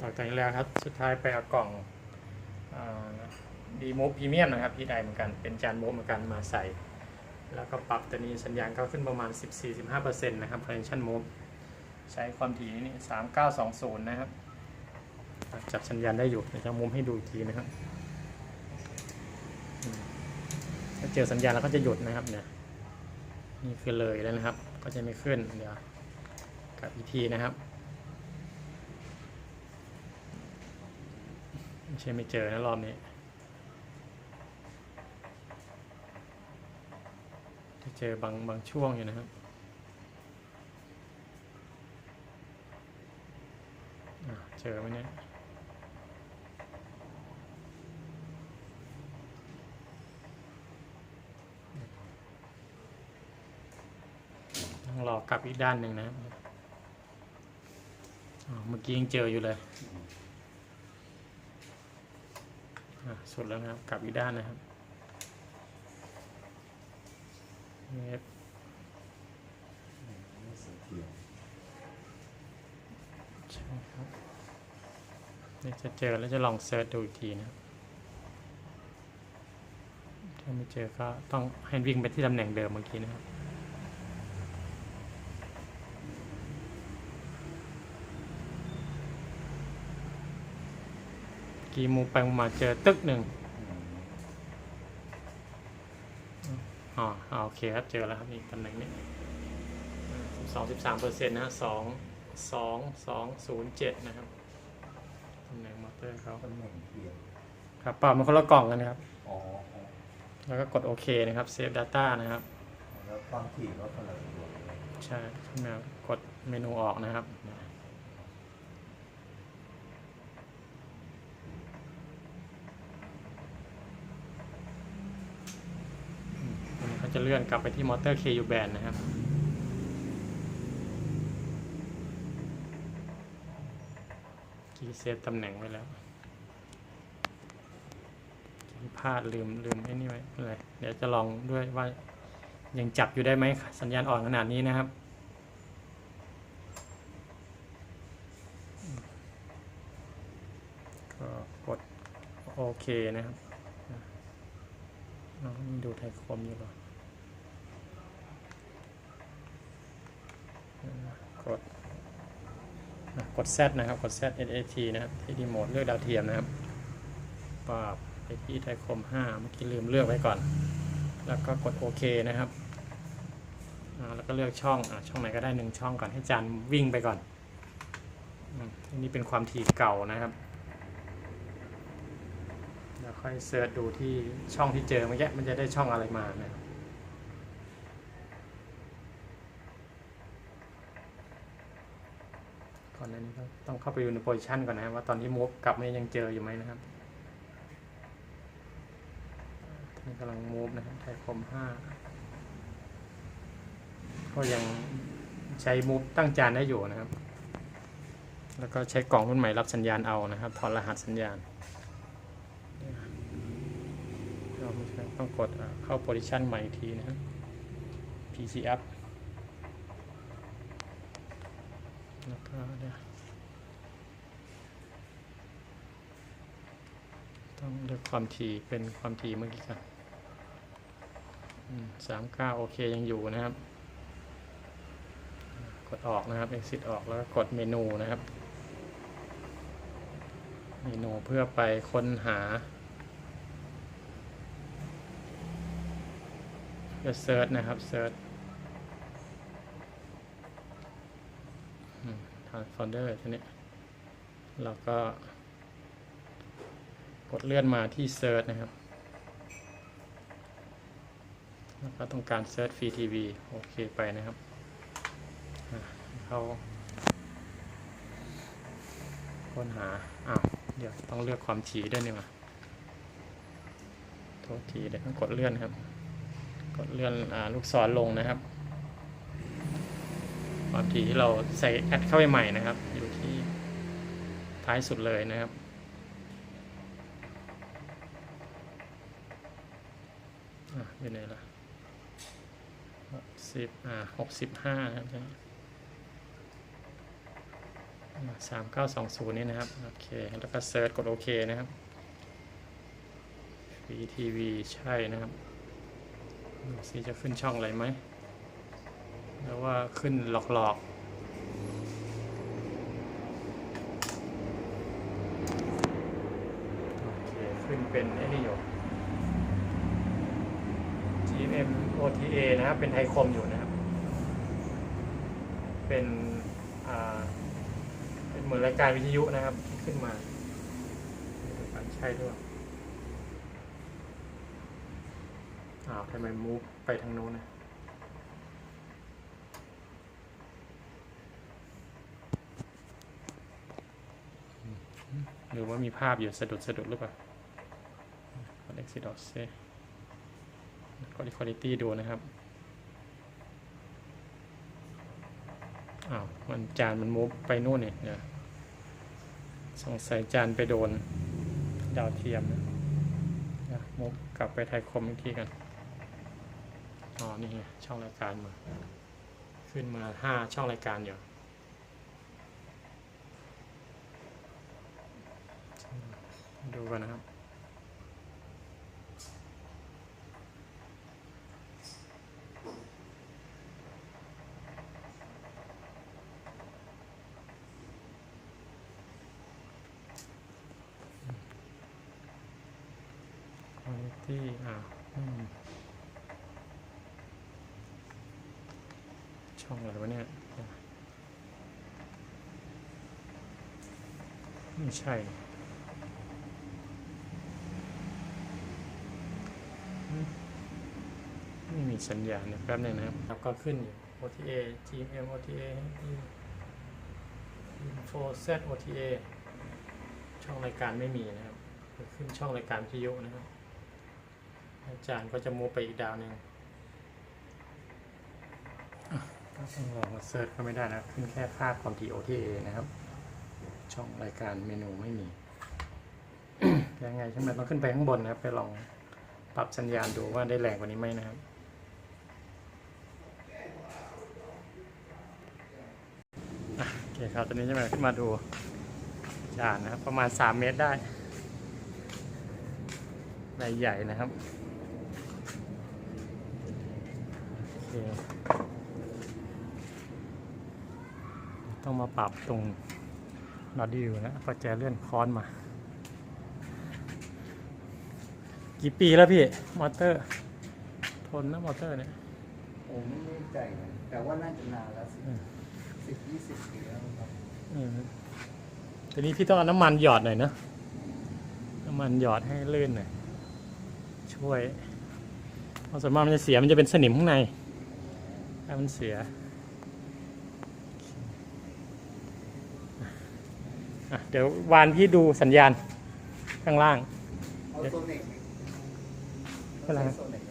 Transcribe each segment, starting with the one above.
ต่อจากนี้แล้วครับ สุดท้ายไปเอากล่องดีมูฟพรีเมียมนะครับที่ใดเหมือนกันเป็นจานมูฟเหมือนกันมาใส่ แล้วก็ปรับตัวนี้สัญญาณก็ขึ้นประมาณ 14-15%นะครับ Potential Move ใช้ความถี่นี่3920 นะครับ จับสัญญาณได้อยู่เดี๋ยวจะมุมให้ดูอีกทีนะครับถ้าเจอสัญญาณแล้วก็จะหยุดนะครับเนี่ยนี่คือเลยแล้วนะครับ ก็จะไม่ขึ้นเดี๋ยวกลับอีกทีนะครับ ไม่ใช่ไม่เจอนะรอบนี้จะเจอบางบางช่วงอยู่นะครับเจอไหมเนี่ยต้องรอกลับอีกด้านหนึ่งนะเมื่อกี้ยังเจออยู่เลย สุดแล้วนะครับ กลับอีกด้านนะครับเวฟไม่เสียเทียมใช่ครับเดี๋ยวจะเจอแล้วจะลองเซิร์ชดูอีกทีนะครับถ้าไม่เจอก็ต้องให้วิ่งไปที่ตำแหน่งเดิมเมื่อกี้นะครับ กีมูไปมูมาเจอตึกหนึ่งอ๋ออ่าโอเคครับ เจอแล้วครับนี่ตำแหน่งนี้สองสิบสามเปอร์เซ็นต์นะฮะสองสองสองศูนย์เจ็ดนะครับตำแหน่งมอเตอร์เขาตำแหน่งเทียมครับปรับมันคนละกล่องกันนะครับอ๋ออ๋อแล้วก็กดโอเคนะครับ Save Data นะครับ แล้วความถี่ก็คนละตัว ใช่ขึ้นมากดเมนูออกนะครับ อืมอันนี้ เลื่อนกลับไปที่มอเตอร์ KU band นะครับคีย์เซฟตำแหน่งไว้แล้วพลาดลืมลืมไอ้นี่ไว้เป็นไรเดี๋ยวจะลองด้วยว่ายังจับอยู่ได้ไหมสัญญาณอ่อนขนาดนี้นะครับก็กดโอเคนะครับอ๋อนี่ดูไทยคมอยู่เหรอ กดอะ กด Z นะครับ กด Z S A T นะครับ ที่รีโมทเลือกดาวเทียมนะครับปรับไปที่ไทคม 5 เมื่อกี้ลืมเลือกไว้ก่อน แล้วก็กดโอเคนะครับแล้วก็เลือกช่องอช่องไหนก็ได้หนึ่งช่องก่อนให้จานวิ่งไปก่อนอันนี้เป็นความถี่เก่านะครับ แล้วค่อยเสิร์ชดูที่ช่องที่เจอเมื่อกี้มันจะได้ช่องอะไรมานะครับ อนหน้นี้ก็ต้องเข้าไปดูในโพซิชันก่อนนะครับว่าตอนที่มูฟกลับมายังเจออยู่ไหมนะครับท่านกำลังมูฟนะครับไทยคมห้าก็ยังใช้มูฟตั้งจานได้อยู่นะครับ แล้วก็ใช้กล่องรุ่นใหม่รับสัญญาณเอานะครับ ถอดรหัสสัญญาณเราต้องกดเข้าโพซิชันใหม่อีกทีนะครับ PC up แล้วก็เดี๋ยวต้องเลือกความถี่เป็นความถี่เมื่อกี้ครับสามเก้าโอเคยังอยู่นะครับ กดออกนะครับ exit ออกแล้วก็กดเมนูนะครับ เมนูเพื่อไปค้นหาเพื่อเซิร์ชนะครับเซิร์ช ทาง โฟลเดอร์ทีนี้เราก็ กดเลื่อนมาที่ Search นะครับ แล้วก็ต้องการ Search Free TV โอเคไปนะครับเขาค้นหา อ้าว เดี๋ยวต้องเลือกความถี่ด้วยนี่มาโทษทีเดี๋ยวต้องกดเลื่อนครับ กดเลื่อนอาลูกศรลงนะครับ ความถี่ที่เราใส่แอดเข้าไปใหม่นะครับ อยู่ที่ท้ายสุดเลยนะครับ อะอยู่ไหนล่ะหกสิบอ่าหกสิบห้าครับสามเก้าสองศูนย์นี่นะครับ โอเค แล้วก็เซิร์ชกดโอเคนะครับ VTV ใช่นะครับดูสิจะขึ้นช่องอะไรไหม แล้วว่าขึ้นหลอกๆโอเคขึ้นเป็นไอ้นี่อยู่ GM OTA นะครับ เป็นไทยคมอยู่นะครับ เป็น อ่า เป็นเหมือนรายการวิทยุนะครับ ขึ้นมาดูกันใช่ด้วย อ้าวทำไมมูฟไปทางโน้นนะ หรือว่ามีภาพอยู่สะดุดสะดุดหรือเปล่า Exit o s ก็ดีคุณภาพดูนะครับอ้าวมันจานมันมูฟไปนู่นเนี่ย สงสัยจานไปโดน ดาวเทียมนะมูฟกลับไปไทยคมอีกทีกัน อ๋อ นี่ช่องรายการมา ขึ้นมาห้าช่องรายการอยู่ ดูกันนะครับ quality อ่าช่องอะไรวะเนี่ย ไม่ใช่อืมไม่มี สัญญาณเนี่ยแป๊บหนึงนะครับแล้วก็ขึ้นอยู่ OTA GM OTA Info Z OTA ช่องรายการไม่มีนะครับ ขึ้นช่องรายการวิทยุนะครับ อาจารย์ก็จะมูฟไปอีกดาวหนึ่งอะก็ต้องลองมาเซิร์ชก็ไม่ได้นะ ขึ้นแค่ค่าความถี่ OTA นะครับ ช่องรายการเมนูไม่มี ยังไงใช่ไหมต้องขึ้นไปข้างบนนะครับ ไปลองปรับสัญญาณดูว่าได้แรงกว่านี้ไหมนะครับ อะโอเคครับ ตอนนี้ใช่ไหมขึ้นมาดูจานนะครับ ประมาณ 3 เมตรได้ใบใหญ่นะครับโอเคต้องมาปรับตรงนอดิวนะก็จะเลื่อนค้อนมา กี่ปีแล้วพี่ มอเตอร์ ทนนะมอเตอร์เนี่ยผมไม่แน่ใจนะแต่ว่าน่าจะนานแล้วสิอืม สิบยี่สิบปีแล้วครับอืมทีนี้พี่ต้องเอาน้ำมันหยอดหน่อยเนอะน้ำมันหยอดให้ลื่นหน่อยช่วยเพราะส่วนมากมันจะเสียมันจะเป็นสนิมข้างในถ้ามันเสียอะเดี๋ยววานพี่ดูสัญญาณข้างล่าง เอาโซเน็กไหมอะไรนะโซเน็กไหม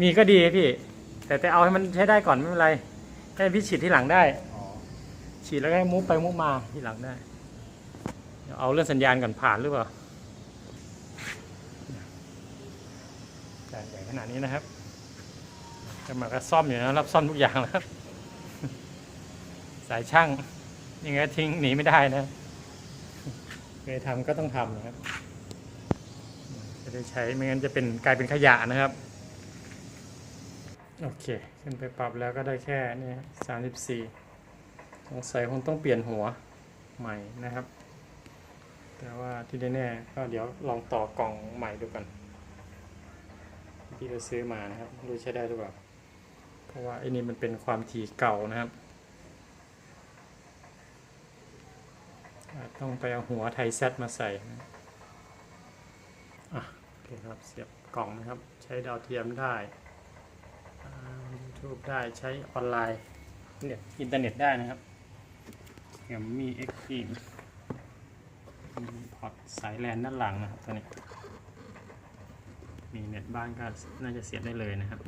มีก็ดีพี่ แต่แต่เอาให้มันใช้ได้ก่อนไม่เป็นไรให้พี่ฉีดที่หลังได้อ๋อ ฉีดแล้วให้มุกไปมุกมาที่หลังได้ เอาเรื่องสัญญาณก่อนผ่านหรือเปล่าจานใหญ่ขนาดนี้นะครับจะมาก็ซ่อมอยู่นะรับซ่อมทุกอย่างแล้วครับ สายช่างยังไงทิ้งหนีไม่ได้นะเคยทำก็ต้องทำนะครับ จะได้ใช้ไม่งั้นจะเป็นกลายเป็นขยะนะครับโอเค ขึ้นไปปรับแล้วก็ได้แค่นี้สามสิบสี่ สงสัยคงต้องเปลี่ยนหัวใหม่นะครับ แต่ว่าที่แน่ๆก็เดี๋ยวลองต่อกล่องใหม่ดูกันที่เราซื้อมานะครับไม่รู้ใช้ได้หรือเปล่าเพราะว่าไอ้นี่มันเป็นความถี่เก่านะครับต้องไปเอาหัวไทยแซดมาใส่นะอะโอเคครับเสียบกล่องนะครับ ใช้ดาวเทียมได้ยูทูบได้ใช้ออนไลน์เน็ตอินเทอร์เน็ตได้นะครับ เดี๋ยวมี X ฟีมมีพอร์ตสายแลนด้านหลังนะครับตัวนี้ มีเน็ตบ้านก็น่าจะเสียบได้เลยนะครับ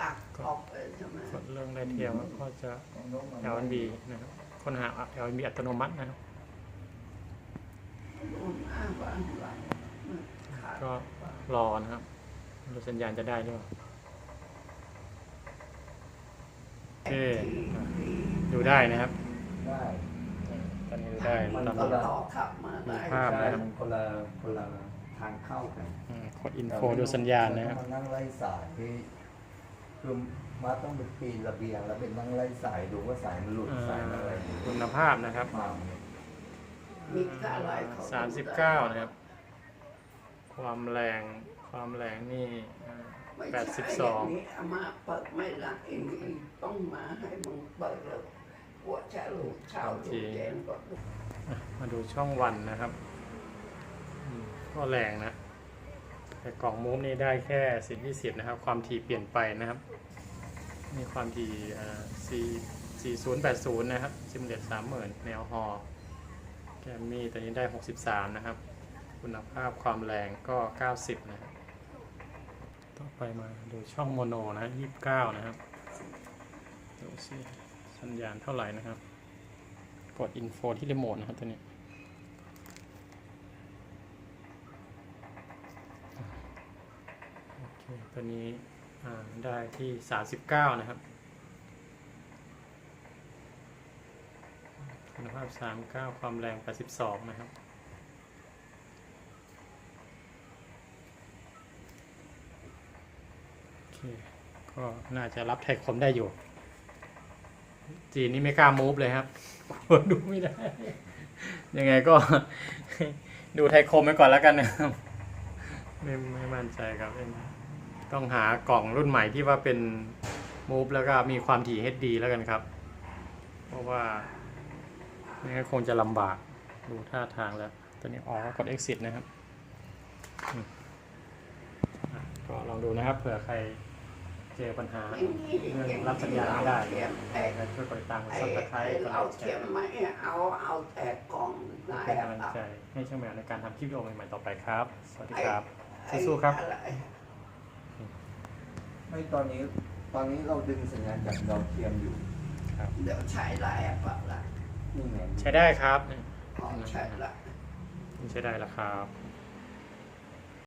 ตักออกเลยใช่ไหมกดเรื่องได้เทียมแล้วก็จะของน้องมัน LNB นะครับค้นหา LNB อัตโนมัตินะครับก็รอนะครับไม่รู้สัญญาณจะได้หรือเปล่า เคดูได้นะครับ ได้ตอนนี้ดูได้มันตอนก็นี้ต่อขับมาได้ภาพใช่นะครับมันคนละคนละทางเข้ากันอืมกดอินโฟดูสัญญาณนะครับมันนั่งไล่สายที่คือมาต้องไปปีนระเบียง แล้วเป็นนั่งไล่สายดูว่าสายมันหลุดสายมันอะไรคุณภาพนะครับมามีค่าอะไรเขาสามสิบเก้านะครับ ความแรง ความแรงนี่ไม่ แปดสิบใช่สองย่านี้อามาเปิดไม่ได้นี่ต้องมาให้มึงเปิดแล้วปวดชาลูกเช้าลูกเย็นก็ดูมาดูช่องวันนะครับอืมก็แรงนะ แต่กล่องมูฟนี่ได้แค่สิบยี่สิบนะครับ ความถี่เปลี่ยนไปนะครับมีความถี่สี่สี่ศูนย์แปดศูนย์นะครับซิมเลตสามหมื่นแนวฮอแกมมี่ตัวนี้ได้หกสิบสามนะครับ คุณภาพความแรงก็เก้าสิบนะครับ ต่อไปมาดูช่องโมโนนะยี่สิบเก้านะครับ ดูสิสัญญาณเท่าไหร่นะครับ กดอินโฟที่รีโมทนะครับตัวนี้โอเคตัวนี้ได้ที่ 39 นะครับ คุณภาพ 39 ความแรง 82 นะครับ โอ เคก็น่าจะรับไทยคมได้อยู่ จีนนี่ไม่กล้ามูฟเลยครับดูไม่ได้ ยังไงก็ ดูไทยคมไปก่อนแล้วกันนะครับไม่ไม่มั่นใจครับเอ็นต้องหากล่องรุ่นใหม่ที่ว่าเป็นมูฟแล้วก็มีความถี่ HD แล้วกันครับ เพราะว่าไม่งั้นคงจะลำบากดูท่าทางแล้ว ตอนนี้ออกก็กด exit นะครับอืมอะก็ลองดูนะครับเผื่อใคร เจอปัญหาไม่มีเรื่องรับสัญญาณไม่ได้เทียมไอ้ใครช่วยกดติดตามกดไอ้ซับสไครไอ้ต์กดไลเราค์แชเทียมร์ไม่เอาเอาแต่กล่องนายเป็นอะกำลังครับใจให้ช่างแมวในการทำคลิปวิดีโอใหม่ๆต่อไปครับ สวัสดีครับไอ้สู้ๆครับอะไรไม่ตอนนี้ตอนนี้เราดึงสัญญาณจากดาวเทียมอยู่เดี๋ยวใช้ไลน์อะปะละนี่ไงใช้ได้ครับอ๋อใช้ละใช้ได้แล้วครับ